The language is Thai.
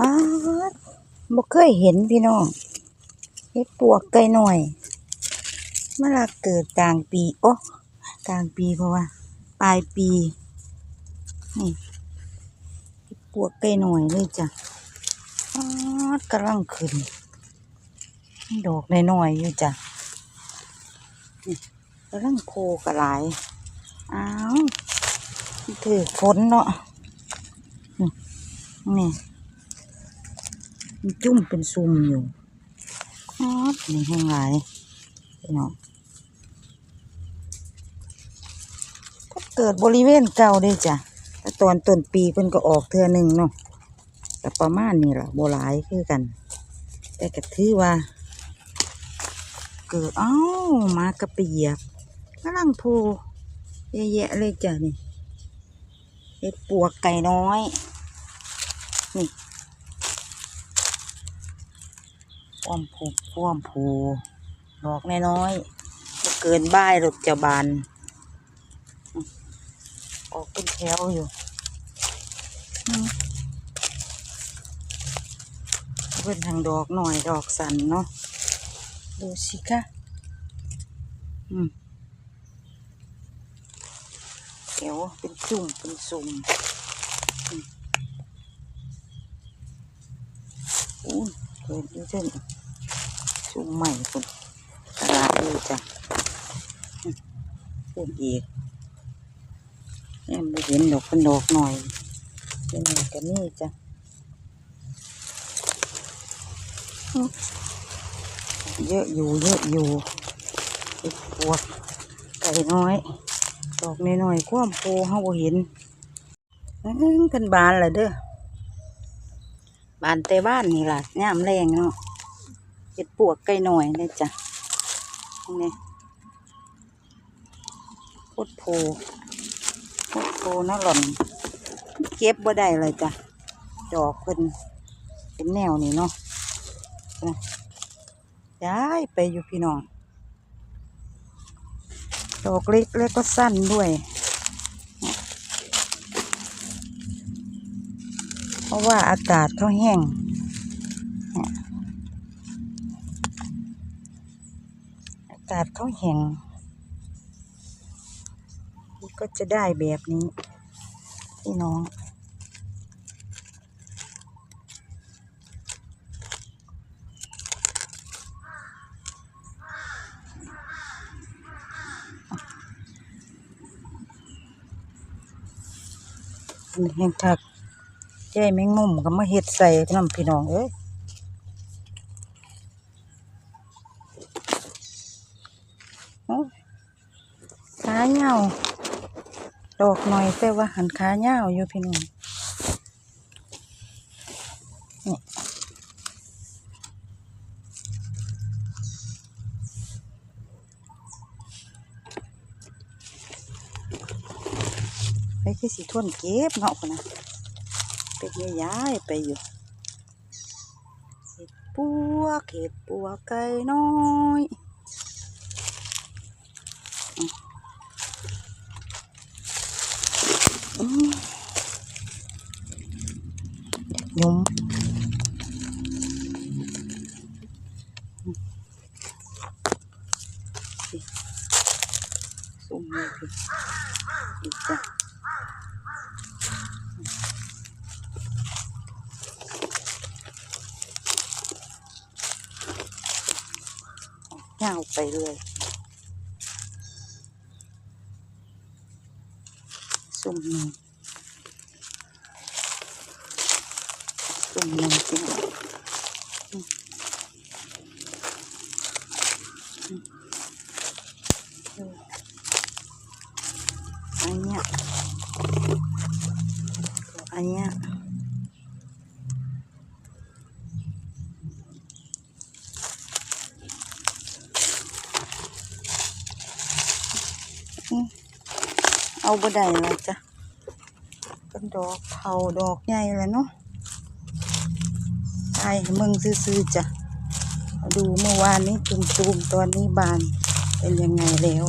อ้าบ่เคยเห็นพี่น้องเฮ็ดปวกไก่หน่อยเมาละเกิดกลางปี โอ้กลางปีเพราะว่า ปลายปีนี่ปวกไก่หน่อยเลยจ้ะอ้าดกำลังขึ้น ดอกนน้อยๆอยู่จ้ะนี่กำลังโคกระหลอ้าวถือฝนเนาะนี่ จุ่มเป็นซุ่มอยู่ออดนี่แห้งหลายเน้องก็เกิดบริเวณเก่าเด้จ้ะแต่ตอนต้นปีเพิ่นก็ออกเทือหนึ่งเนาะแต่ประมาณนี้ล่ะโบหลายคือกัน แต่ก็ถือว่า เกิดอ้าวมากระเปียบกำลังโพเยอะแยะเลยจ้ะนี่เห็ดปวกไก่น้อย นี่ ป้อมผูป้อมผูดอกน้อยๆเกินบ่ายหรอกจะบาน ออกเป็นแถวอยู่อืมเป็นทางดอกหน่อยดอกสันเนาะดูสิคะอืมเขียวเป็นจุ่มเป็นซุ่มอืมอู้ เช่นซุ่มใหม่คุณตลาดดูจ้ะเพิ่มอีกแอมไปเห็นดอกเป็นดอกหน่อยเป็นไงกันนี่จ้ะเยอะอยู่เยอะอยู่ไอ้พวกไก่น้อย ดอกน้อยๆควมโพเฮาบ่เห็นอื้อกันบานเลยเด้อบานแต่บ้านนี่ล่ะยามแรงเนาะ เห็ดปวกไก่น้อยเลยจ้ะนี่โคตรโพโคตรโพน่าหล่อน เก็บบ่ได้เลยจ้ะดอกเพิ่นเป็นแนวนี่เนาะนะย้ายไปอยู่พี่น้อง ดอกเล็กแล้วก็สั้นด้วย เพราะว่าอากาศเขาแห้ง กาศเขาแห้งก็จะได้แบบนี้พี่น้องอันนี้แห้งคักใจแมงมุมก็มาเฮ็ดใส่น้ำพี่น้องเอ้ยโอ้ยขา เหย้าดอกหน่อยแต่ว่าหันขาเหย้าอยู่พี่น้องไปคือสีทวนเก็บเนาะคนนะเป็นย้ายไปอยู่เห็ดปัวเห็ดปัวไก่น้อยอืม อืมยุมอืมสิสุ่ม เลยพี่อีกจ้ะ ยาวไปเลยสุ่มหนึ่งสุ่มหนึ่งจริงอืมอืมเอออันเนี้ยอันเนี้ยอืม เอาบ่ได้ละจ้ะกันดอกเผาดอกใหญ่แล้วเนาะตายให้มึงซื้อๆจ้ะดูเมื่อวานนี้ตุ่มๆตอนนี้บานเป็นยังไงแล้ว